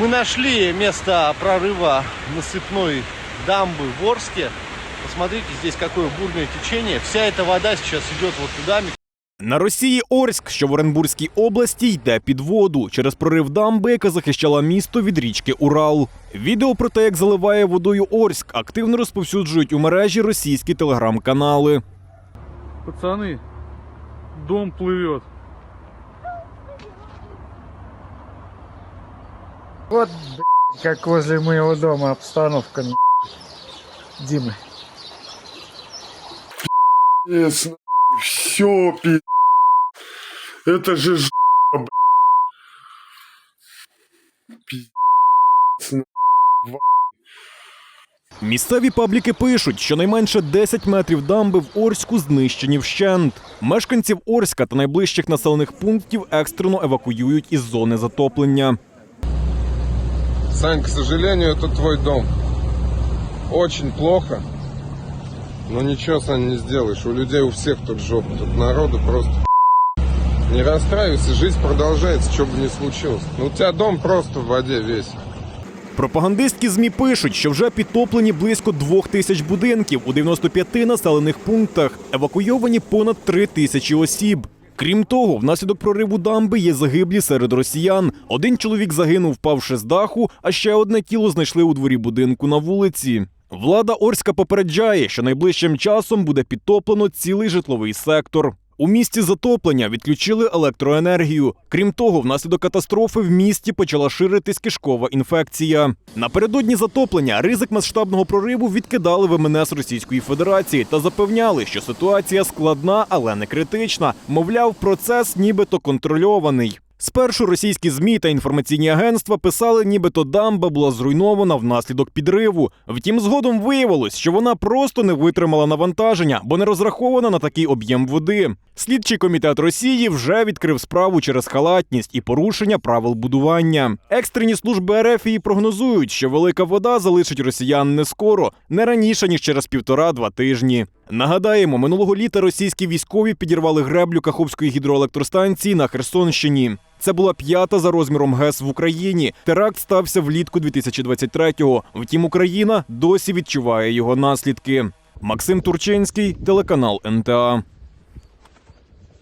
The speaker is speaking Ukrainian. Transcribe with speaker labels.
Speaker 1: Мы нашли место прорыва насыпной дамбы в Орске. Посмотрите, здесь какое бурное течение. Вся эта вода сейчас идет вот туда.
Speaker 2: На Росії Орськ, що в Оренбурзькій області, йде під воду через прорив дамби, яка захищала місто від річки Урал. Відео про те, як заливає водою Орськ, активно розповсюджують у мережі російські телеграм-канали.
Speaker 3: Пацаны, дом плывет.
Speaker 4: Вот, блядь, как возле моего дома обстановка, нахуй. Димы.
Speaker 5: Пиздец, все, пиздец. Это же ж**. Пиздец,
Speaker 2: Місцеві пабліки пишуть, що найменше 10 метрів дамби в Орську знищені вщент. Мешканців Орська та найближчих населених пунктів екстрено евакуюють із зони затоплення.
Speaker 6: Сань, к сожалению, это твой дом. Очень плохо. Но ничего, Сань, не сделаешь. У людей у всех тут жопа. Тут народу просто не расстраивайся, жизнь продолжается, что бы ни случилось. Ну, у тебя дом просто в воде весь.
Speaker 2: Пропагандистські змі пишуть, що вже підтоплені близько двох тисяч будинків у 95 населених пунктах. Евакуйовані понад три тисячі осіб. Крім того, внаслідок прориву дамби є загиблі серед росіян. Один чоловік загинув, впавши з даху, а ще одне тіло знайшли у дворі будинку на вулиці. Влада Орська попереджає, що найближчим часом буде підтоплено цілий житловий сектор. У місті затоплення відключили електроенергію. Крім того, внаслідок катастрофи в місті почала ширитись кишкова інфекція. Напередодні затоплення ризик масштабного прориву відкидали в МНС Російської Федерації та запевняли, що ситуація складна, але не критична. Мовляв, процес нібито контрольований. Спершу російські змі та інформаційні агентства писали, нібито дамба була зруйнована внаслідок підриву. Втім, згодом виявилось, що вона просто не витримала навантаження, бо не розрахована на такий об'єм води. Слідчий комітет Росії вже відкрив справу через халатність і порушення правил будування. Екстрені служби РФ і прогнозують, що велика вода залишить росіян не скоро, не раніше ніж через півтора-два тижні. Нагадаємо, минулого літа російські військові підірвали греблю Каховської гідроелектростанції на Херсонщині. Це була п'ята за розміром ГЕС в Україні. Теракт стався влітку 2023-го. Втім, Україна досі відчуває його наслідки. Максим Турчинський, телеканал НТА.